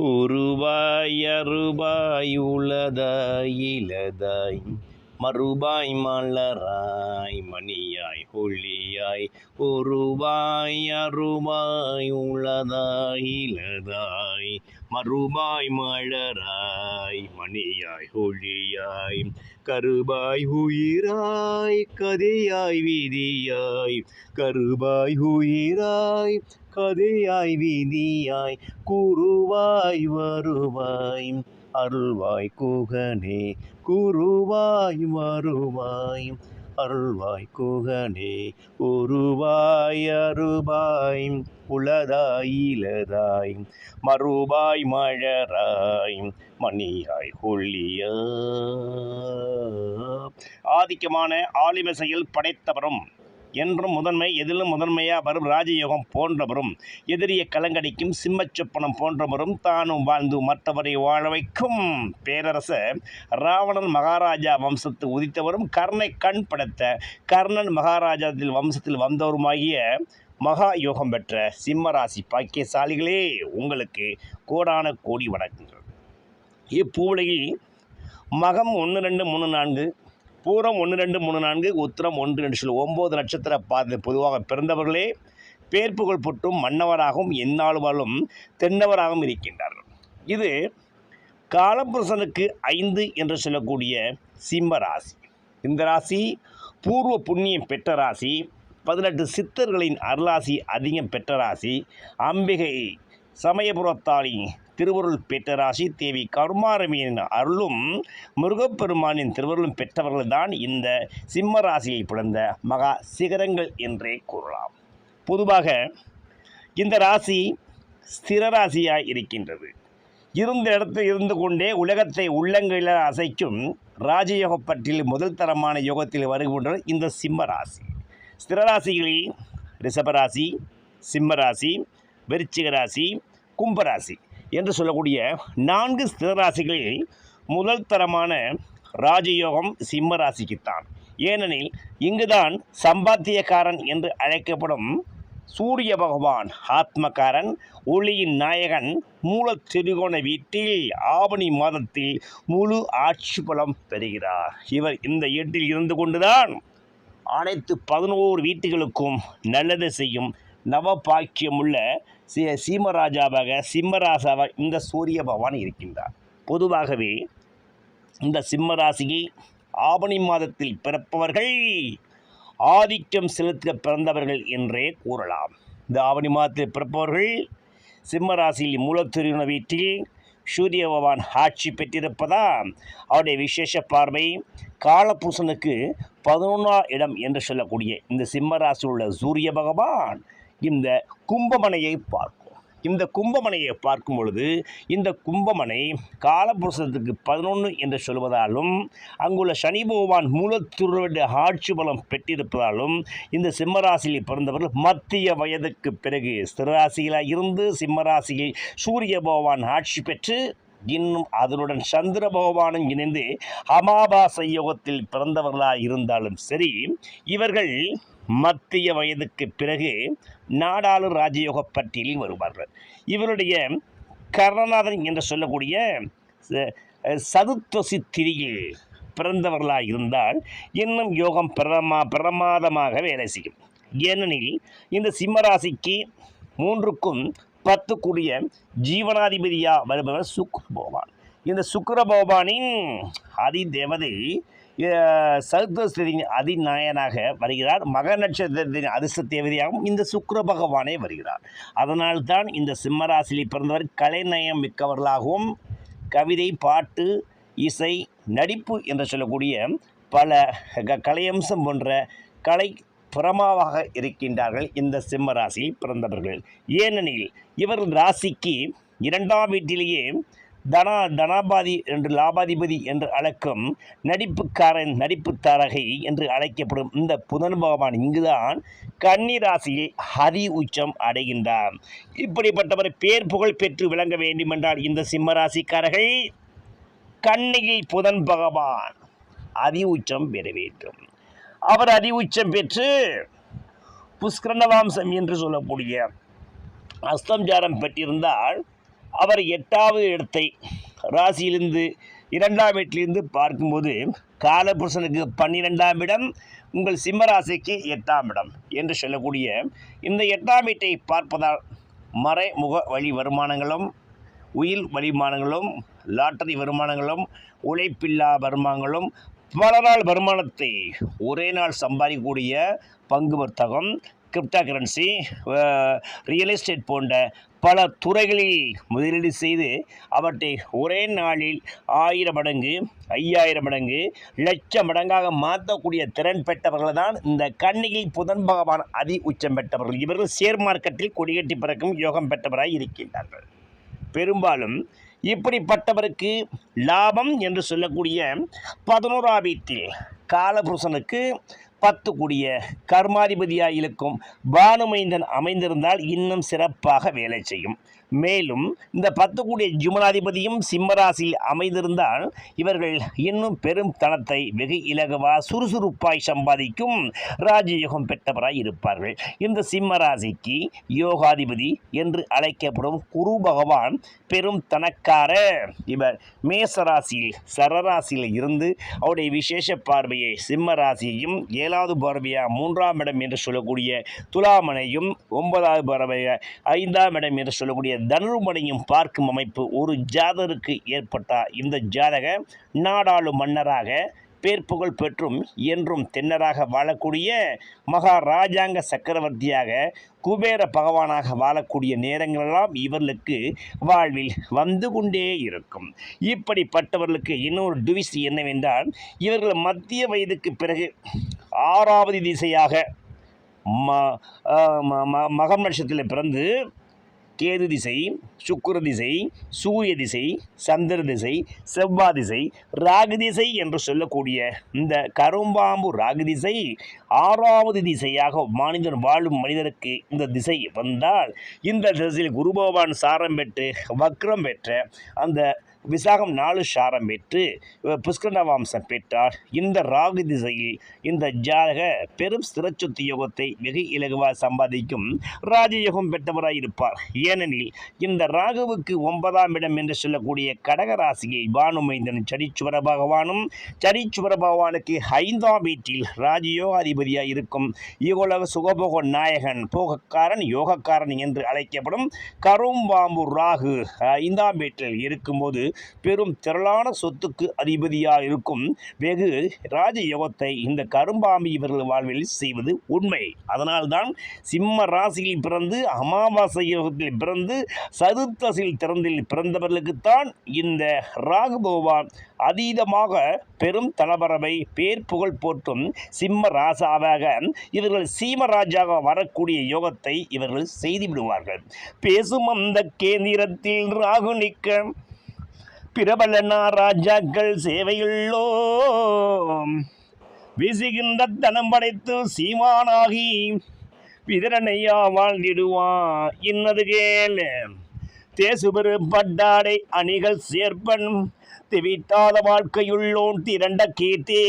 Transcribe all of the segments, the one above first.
உருவாய் அருபாய் உளதாய் இலதாய் மறுபாய் மலராய் மணியாய் ஒளியாய் ஒருவாய் அருவாய் உளதாய் இலதாய் மறுபாய் மலராய் மணியாய் ஒளியாய் கருபாய் உயிராய் கதையாய் விதியாய் கருபாய் உயிராய் கதையாய் விதியாய் குருவாய் வருவாய் அருள்வாய் குகனே குருவாய் வருவாய் அருள்வாய் குகனே உருவாய் அருபாய் உளதாய் இலதாய் மறுபாய் மழராய் மணியாய் ஒளியா ஆதிக்கமான ஆலிமசையில் படைத்தவரும் என்றும் முதன்மை எதிலும் முதன்மையாக வரும் ராஜயோகம் போன்றவரும் எதிரிய கலங்கடிக்கும் சிம்மச்சொப்பனம் போன்றவரும் தானும் வாழ்ந்து மற்றவரை வாழ வைக்கும் பேரரசர் ராவணன் மகாராஜா வம்சத்து உதித்தவரும் கர்ணை கண் படைத்த கர்ணன் மகாராஜாத்தில் வம்சத்தில் வந்தவருமாகிய மகா யோகம் பெற்ற சிம்மராசி பாக்கியசாலிகளே உங்களுக்கு கோடான கோடி வணக்கங்கள். இப்பூவுலகில் மகம் ஒன்று ரெண்டு மூணு நான்கு பூரம் ஒன்று ரெண்டு மூணு நான்கு உத்திரம் ஒன்று ரெண்டு சொல்லி ஒம்பது நட்சத்திர பாதை பொதுவாக பிறந்தவர்களே பேர்ப்புகள் புட்டும் மன்னவராகவும் எந்நாளுவாலும் தென்னவராகவும் இருக்கின்றார்கள். இது காலபுருஷனுக்கு ஐந்து என்று சொல்லக்கூடிய சிம்ம ராசி. இந்த ராசி பூர்வ புண்ணியம் பெற்ற ராசி பதினெட்டு சித்தர்களின் அருளாசி அதிகம் பெற்ற ராசி அம்பிகை சமயபுரத்தாளி திருவருள் பெற்ற ராசி தேவி கருமாரவியின் அருளும் முருகப்பெருமானின் திருவருளும் பெற்றவர்கள் தான் இந்த சிம்ம ராசியை பிறந்த மகா சிகரங்கள் என்றே கூறலாம். பொதுவாக இந்த ராசி ஸ்திர ராசியாய் இருக்கின்றது. இருந்த இடத்தில் இருந்து கொண்டே உலகத்தை உள்ளங்கையில் அசைக்கும் ராஜயோக பற்றில் முதல் தரமான யோகத்தில் வருகின்ற இந்த சிம்ம ராசி. ஸ்திர ரிஷபராசி சிம்மராசி விருச்சிக ராசி கும்பராசி என்று சொல்லக்கூடிய நான்கு ஸ்திரராசிகளில் முதல் தரமான ராஜயோகம் சிம்ம ராசிக்குத்தான். ஏனெனில் இங்குதான் சம்பாத்தியக்காரன் என்று அழைக்கப்படும் சூரிய பகவான் ஆத்மகாரன் ஒளியின் நாயகன் மூல திருகோண வீட்டில் ஆவணி மாதத்தில் முழு ஆட்சி பலம் பெறுகிறார். இவர் இந்த எட்டில் இருந்து கொண்டுதான் அனைத்து பதினோரு வீட்டுகளுக்கும் நல்லது செய்யும் நவபாக்கியமுள்ள சீ சீமராஜாவாக சிம்மராசாவாக இந்த சூரிய பகவான் இருக்கின்றார். பொதுவாகவே இந்த சிம்மராசியை ஆவணி மாதத்தில் பிறப்பவர்கள் ஆதிக்கம் செலுத்த பிறந்தவர்கள் என்றே கூறலாம். இந்த ஆவணி மாதத்தில் பிறப்பவர்கள் சிம்மராசியில் மூலத்திருன வீட்டில் சூரிய பகவான் ஆட்சி பெற்றிருப்பதால் அவருடைய விசேஷ பார்வை காலபூசனுக்கு பதினொன்றாம் இடம் என்று சொல்லக்கூடிய இந்த சிம்மராசியில் உள்ள சூரிய பகவான் இந்த கும்பமனையை பார்க்கும். இந்த கும்பமனையை பார்க்கும் பொழுது இந்த கும்பமனை காலபுருஷத்துக்கு பதினொன்று என்று சொல்வதாலும் அங்குள்ள சனி பகவான் மூலத்துருடைய ஆட்சி பலம் பெற்றிருப்பதாலும் இந்த சிம்மராசியில் பிறந்தவர்கள் மத்திய வயதுக்கு பிறகு ஸ்திரராசியில் இருந்து சிம்மராசியில் சூரிய பகவான் ஆட்சி பெற்று இன்னும் அதனுடன் சந்திர பகவானும் இணைந்து அமாபாசை யோகத்தில் பிறந்தவர்களாக இருந்தாலும் சரி இவர்கள் மத்திய வயதுக்கு பிறகு நாடாளு ராஜயோக பட்டியலில் வருவார்கள். இவருடைய கர்ணநாதன் என்று சொல்லக்கூடிய ச- சதுர்த்தசி திரியில் பிறந்தவர்களாக இருந்தால் இன்னும் யோகம் பிரமா பிரமாதமாக வேலை செய்யும். ஏனெனில் இந்த சிம்மராசிக்கு மூன்றுக்கும் பத்து கூடிய ஜீவனாதிபதியாக வருபவர் சுக்ர பகவான். இந்த சுக்கர பகவானின் அதிதேவதை தேவதை அதிநாயனாக வருகிறார். மக நட்சத்திரத்தின் அதிர்ஷ்ட தேவதையாகவும் இந்த சுக்கர பகவானே வருகிறார். அதனால்தான் இந்த சிம்மராசியில் பிறந்தவர் கலைநயம் மிக்கவர்களாகவும் கவிதை பாட்டு இசை நடிப்பு என்று சொல்லக்கூடிய பல க- கலையம்சம் போன்ற கலை புறமாவாக இருக்கின்றார்கள் இந்த சிம்ம ராசியில் பிறந்தவர்கள். ஏனெனில் இவர் ராசிக்கு இரண்டாம் வீட்டிலேயே தனா தனாபாதி என்று லாபாதிபதி என்று அழைக்கும் நடிப்புக்காரன் நடிப்பு தாரகை என்று அழைக்கப்படும் இந்த புதன் பகவான் இங்குதான் கன்னி ராசியில் ஹரி உச்சம் அடைகின்றார் இப்படிப்பட்டவர் பேர் புகழ் பெற்று விளங்க வேண்டுமென்றால் இந்த சிம்ம ராசிக்காரர்கள் கண்ணியில் புதன் பகவான் அதி உச்சம் பெற வேண்டும். அவர் அதி உச்சம் பெற்று புஷ்கரணவாம்சம் என்று சொல்லக்கூடிய அஸ்தம் ஜாரம் பெற்றிருந்தால் அவர் எட்டாவது இடத்தை ராசியிலிருந்து இரண்டாம் வீட்டிலிருந்து பார்க்கும்போது காலபுருஷனுக்கு பன்னிரெண்டாம் இடம் உங்கள் சிம்மராசிக்கு எட்டாம் இடம் என்று சொல்லக்கூடிய இந்த எட்டாம் வீட்டை பார்ப்பதால் மறைமுக வழி வருமானங்களும் உயிர் வருமானங்களும் லாட்டரி வருமானங்களும் உழைப்பில்லா வருமானங்களும் பல நாள் வருமானத்தை ஒரே நாள் சம்பாதிக்கக்கூடிய பங்கு வர்த்தகம் கிரிப்டோ கரன்சி ரியல் எஸ்டேட் போன்ற பல துறைகளில் முதலீடு செய்து அவற்றை ஒரே நாளில் ஆயிரம் மடங்கு ஐயாயிரம் மடங்கு லட்சம் மடங்காக மாற்றக்கூடிய திறன் பெற்றவர்கள் தான் இந்த கண்ணிகை புதன் பகவான் அதி உச்சம் பெற்றவர்கள். இவர்கள் ஷேர் மார்க்கெட்டில் கொடிகட்டி பிறக்கும் யோகம் பெற்றவராய் இருக்கின்றார்கள். பெரும்பாலும் இப்படிப்பட்டவருக்கு லாபம் என்று சொல்லக்கூடிய பதினோரா வீட்டில் காலபுருஷனுக்கு பத்து கூடிய கர்மாதிபதியாக இருக்கும் பானுமைந்தன் அமைந்திருந்தால் இன்னும் சிறப்பாக வேலை செய்யும். மேலும் இந்த பத்து கூடிய ஜுமனாதிபதியும் சிம்மராசியில் அமைந்திருந்தால் இவர்கள் இன்னும் பெரும் தனத்தை வெகு இலகுவா சுறுசுறுப்பாய் சம்பாதிக்கும் ராஜயோகம் பெற்றவராய் இருப்பார்கள். இந்த சிம்மராசிக்கு யோகாதிபதி என்று அழைக்கப்படும் குரு பகவான் பெரும் தனக்காரர். இவர் மேசராசியில் சரராசியில் இருந்து அவருடைய விசேஷ பார்வையை சிம்மராசியையும் ஏழாவது பார்வையாக மூன்றாம் இடம் என்று சொல்லக்கூடிய துலாமனையும் ஒன்பதாவது பார்வையாக ஐந்தாம் இடம் என்று சொல்லக்கூடிய தனுர்மனையும் பார்க்கும் அமைப்பு ஒரு ஜாதருக்கு ஏற்பட்டால் இந்த ஜாதக நாடாளு மன்னராக பேர் புகழ் பெற்றும் என்றும் தென்னராக வாழக்கூடிய மகாராஜாங்க சக்கரவர்த்தியாக குபேர பகவானாக வாழக்கூடிய நேரங்களெல்லாம் இவர்களுக்கு வாழ்வில் வந்து கொண்டே இருக்கும். இப்படிப்பட்டவர்களுக்கு இன்னொரு டிவிஸ் என்னவென்றால் இவர்கள் மத்திய வயதுக்கு பிறகு ஆறாவது திசையாக ம ம- ம- மகம் நட்சத்திரத்தில் பிறந்து கேது திசை சுக்குர திசை சூரிய திசை சந்திர திசை செவ்வாய் திசை ராகு திசை என்று சொல்லக்கூடிய இந்த கரும்பாம்பு ராகு திசை ஆறாவது திசையாக மனிதன் வாழும் மனிதருக்கு இந்த திசை வந்தால் இந்த திசையில் குரு பகவான் சாரம் பெற்று வக்ரம் பெற்ற அந்த விசாகம் நாலு சாரம் பெற்று புஷ்கர வம்சம் பெற்றார். இந்த ராகு திசையில் இந்த ஜாதக பெரும் சிறச்சொத்து யோகத்தை வெகு இலகுவாக சம்பாதிக்கும் ராஜயோகம் பெற்றவராய் இருப்பார். ஏனெனில் இந்த ராகுவுக்கு ஒன்பதாம் இடம் என்று சொல்லக்கூடிய கடக ராசியை பானுமைந்தன் சடிச்சுவர பகவானும் சரிச்சுவர பகவானுக்கு ஐந்தாம் வீட்டில் ராஜயோகாதிபதியாக இருக்கும் யுகோலக சுகபோக நாயகன் போகக்காரன் யோகக்காரன் என்று அழைக்கப்படும் கரும்பாம்பு ராகு ஐந்தாம் வீட்டில் இருக்கும்போது பெரும் திரளான சொத்துக்கு அதிபதியாக இருக்கும். வெகு ராஜயோகத்தை இந்த கரும்பாம்பு இவர்கள் வாழ்வில் செய்வது உண்மை. அதனால்தான் சிம்ம ராசியில் பிறந்து அமாவாசை யோகத்தில் பிறந்து சதுர்த்தசில் திறந்தில் பிறந்தவர்களுக்குத்தான் இந்த ராகு பகவான் அதீதமாக பெரும் தலபரவை பேர் புகழ் போற்றும் சிம்ம ராசாவாக இவர்கள் சீமராஜாக வரக்கூடிய யோகத்தை இவர்கள் செய்து விடுவார்கள் பேசும் அந்த கேந்திரத்தில் ராகு நிற்க பிரபல ராஜாக்கள் சேவையுள்ளோம். வீசுகின்ற தனம் படைத்து சீமானாகி விதரனையா வாழ்ந்திடுவான் இன்னது கேள். தேசுபெரு பட்டாடை அணிகள் சேர்ப்பன் திவிட்டாத வாழ்க்கையுள்ளோன் திரண்ட கீர்த்தே.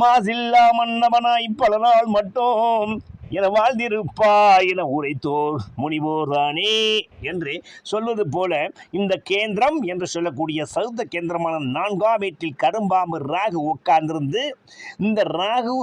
மாசில்லா மன்னவனாய் பல நாள் மட்டும் என வாழ்ந்திருப்பா என உரைத்தோர் முனிவோர் தானே என்று சொல்வது போல இந்த கேந்திரம் என்று சொல்லக்கூடிய சௌத்த கேந்திரமான நான்காம் வீட்டில் கரும்பாம்பு ராகு உட்கார்ந்திருந்து இந்த ராகு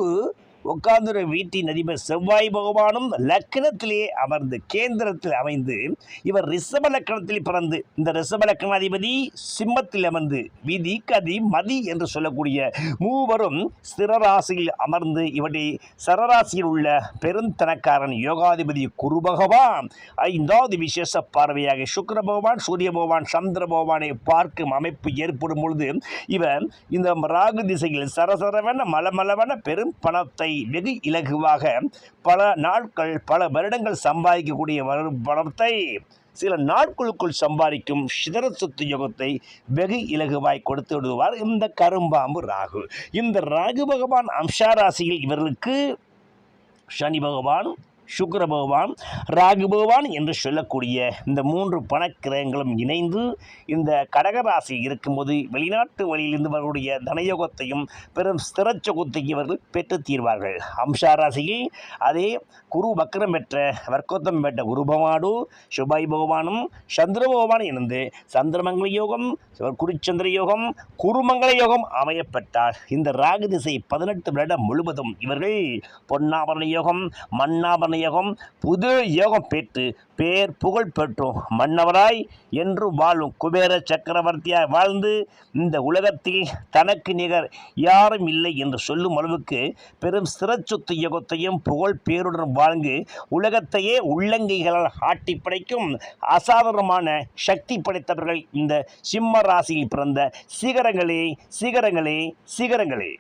உட்கார்ந்துற வீட்டின் அதிபர் செவ்வாய் பகவானும் லக்னத்திலே அமர்ந்து கேந்திரத்தில் அமைந்து இவர் ரிஷப லக்கணத்தில் பிறந்து இந்த ரிஷப லக்கணாதிபதி சிம்மத்தில் அமர்ந்து விதி கதி மதி என்று சொல்லக்கூடிய மூவரும் ஸ்திரராசியில் அமர்ந்து இவருடைய சரராசியில் உள்ள பெருந்தனக்காரன் யோகாதிபதி குரு பகவான் ஐந்தாவது விசேஷ பார்வையாக சுக்கர பகவான் சூரிய பகவான் சந்திர பகவானை பார்க்கும் அமைப்பு ஏற்படும் பொழுது இவர் இந்த ராகு திசையில் சரசரவென மலமளவென பெரும் பணத்தை வெகு இலகுவாக பல நாட்கள் பல வருடங்கள் சம்பாதிக்கக்கூடிய வரும் பணத்தை சில நாட்களுக்குள் சம்பாதிக்கும் சிதற சொத்து யோகத்தை வெகு இலகுவாய் கொடுத்து விடுவார் இந்த கரும்பாம்பு ராகு. இந்த ராகு பகவான் அம்சா ராசியில் இவர்களுக்கு சனி பகவான் சுக்கர பகவான் ராகு பகவான் என்று சொல்லக்கூடிய இந்த மூன்று பணக்கிரகங்களும் இணைந்து இந்த கடகராசி இருக்கும்போது வெளிநாட்டு வழியிலிருந்து வரக்கூடிய தனயோகத்தையும் பெரும் ஸ்திரச்சொகத்தையும் இவர்கள் பெற்று தீர்வார்கள். அம்சா ராசியில் அதே குரு வக்கரம் பெற்ற வர்க்கோத்தம் பெற்ற குரு பகவானு சுபாய் பகவானும் சந்திர பகவான் இணைந்து சந்திரமங்கல யோகம் குருச்சந்திர யோகம் குருமங்கல யோகம் அமையப்பட்டால் இந்த ராகு திசை பதினெட்டு வருடம் முழுவதும் இவர்கள் பொன்னாபரண யோகம் மண்ணாபரண யோகம் புது யோகம் பெற்று பேர் புகழ் பெற்றோம். மன்னவராய் என்று வாழும் குபேர சக்கரவர்த்தியாய் வாழ்ந்து இந்த உலகத்தில் தனக்கு நிகர் யாரும் இல்லை என்று சொல்லும் அளவுக்கு பெரும் சிறச்சொத்து யோகத்தையும் புகழ் பேருடன் வாழ்ந்து உலகத்தையே உள்ளங்கைகளால் ஆட்டி படைக்கும் அசாதாரணமான சக்தி படைத்தவர்கள் இந்த சிம்ம ராசியில் பிறந்த சிகரங்களே சிகரங்களே சிகரங்களே.